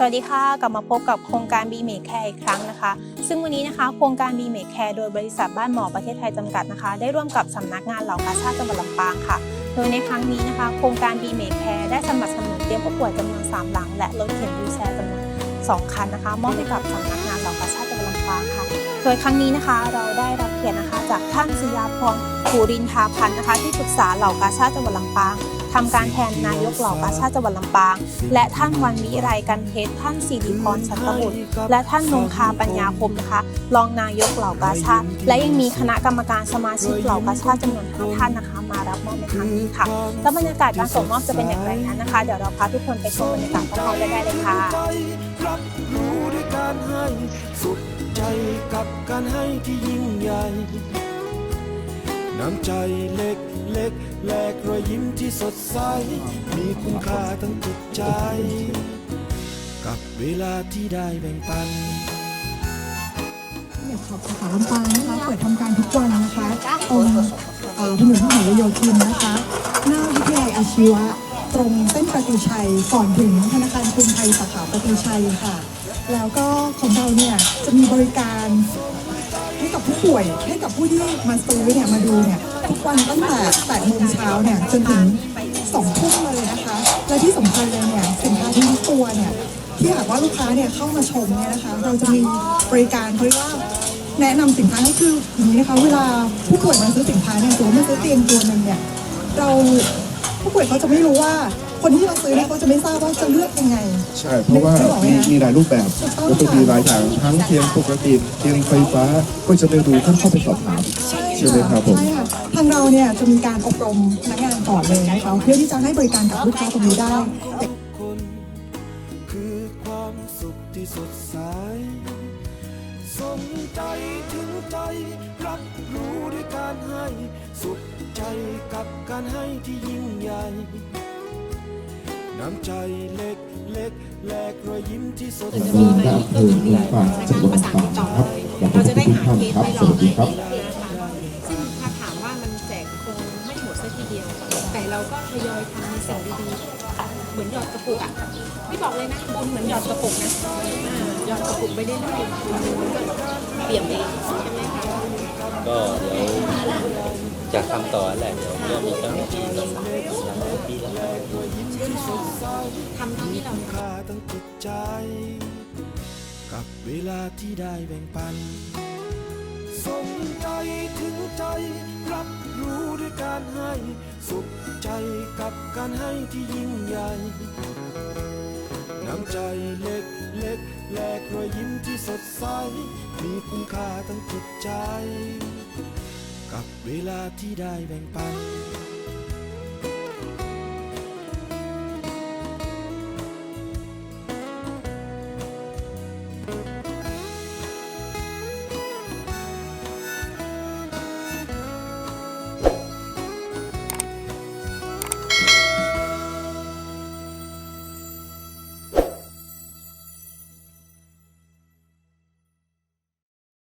สวัสดีค่ะ กลับมาพบกับโครงการ b m a k e Care อีกครั้งนะคะ ซึ่งวันนี้นะคะโครงการ b m a k e Care โดยบริษัทบ้านหมอประเทศไทยจำกัดนะคะ ได้ร่วมกับสำนักงานเหล่ากาชาติจังหวัดลำปางค่ะ โดยในครั้งนี้นะคะ โครงการ b m a k e Care ได้สนับสนุนเตียงผู้ป่วยจำนวน 3 หลัง และรถเข็นวีลแชร์จำนวน 2 คันนะคะ มอบให้กับสำนักงานเหล่ากาชาติจังหวัดลำปางค่ะ โดยครั้งนี้นะคะเราได้รับเกียรตินะคะจากท่านสยาพรภูรินทาพันธ์นะคะ ที่ปรึกษาเหล่ากาชาติจังหวัดลำปาง ทำการแทนนายกเหล่ากาชาติจังหวัดลำปาง และท่านวันวิไรกันเพชรท่านสิริพรชัตบุตรและท่านนงคาปัญญาคมนะคะ รองนายกเหล่ากาชาติ และยังมีคณะกรรมการสมาชิกเหล่ากาชาติจำนวน5ท่านนะคะ มารับมอบในครั้งนี้ค่ะแล้วบรรยากาศการส่งมอบจะเป็นอย่างไรนั้นนะคะ เดี๋ยวเราพาทุกคนไปชมบรรยากาศพร้อมๆกันได้เลยค่ะรับรู้ด้วยการให้สุดใจกับการให้ที่ยิ่งใหญ่ น้ำใจเล็กเล็กแลกรอยยิ้มที่สดใส มีคุณค่าทั้งจิตใจ กับเวลาที่ได้แบ่งปันเนี่ยขอบสาขาลำปางนะคะเปิดทำการทุกวันนะคะตรงถนนพหลโยธินนะคะ หน้าวิทยาลัยอาชีวะ ตรงเส้นประตูชัยก่อนถึงธนาคารกรุงไทยสาขาประตูชัยค่ะ แล้วก็ของเราเนี่ยจะมีบริการ ผู้ป่วยให้กับผู้ที่มาซื้อเนี่ยมาดูเนี่ยทุกวันตั้งแต่8โมงเช้าเนี่ยจนถึง2ทุ่มเลยนะคะ และที่สำคัญเลยเนี่ยสินค้าทุกตัวเนี่ยที่หากว่าลูกค้าเนี่ยเข้ามาชมเนี่ยนะคะ เราจะมีบริการเขาเรียกว่าแนะนำสินค้าก็คืออย่างนี้นะคะเวลาผู้ป่วยมาซื้อสินค้าเนี่ยสมมติมาซื้อเตียงตัวหนึ่งเนี่ยเราผู้ป่วยเขาจะไม่รู้ว่า คนที่มาซื้อเนี่ยเขาจะไม่ทราบว่าจะเลือกยังไง ใช่ เพราะว่ามีมีหลายรูปแบบแล้วก็มีหลายอย่างทั้งเทียงปกติเทียงไฟฟ้าก็จะไปดูท่านเข้าไปสอบถาม ใช่ไหมครับผม ใช่ค่ะทางเราเนี่ยจะมีการอบรมพนักงานก่อนเลยนะคะเพื่อที่จะให้บริการกับลูกค้าตรงนี้ได้ คนคือความสุขที่สดใสส่งใจถึงใจ รับรู้ด้วยการให้ สุขใจกับการให้ที่ยิ่งใหญ่ น้ำใจเล็กเล็กๆแลกรอยยิ้มที่สดจะใสมีในอีกทีฝากจังหวัดลำปางครับอยากให้ทุกท่านครับสวัสดีครับซึ่งถ้าถามว่ามันแจกคงไม่หมดสักทีเดียว แต่เราก็ทยอยทำในสิ่งดีๆเหมือนหยอดกระปุกอะไม่บอกเลยนะบุญเหมือนหยอดกระปุกนะอ่าหยอดกระปุกไปเรื่อยๆบุญมันก็เปี่ยมเองใช่ไหมคะก็เดี๋ยวจะทำต่อแหละเดี๋ยวก็มีเจ้าหน้าที่ ทำเท่าที่เราค่าทั้งจิตใจ กับเวลาที่ได้แบ่งปันส่งใจถึงใจ รับรู้ด้วยการให้ สุขใจกับการให้ที่ยิ่งใหญ่น้ำใจเล็กเล็กแลกรอยยิ้มที่สดใส มีคุณค่าทั้งจิตใจ กับเวลาที่ได้แบ่งปัน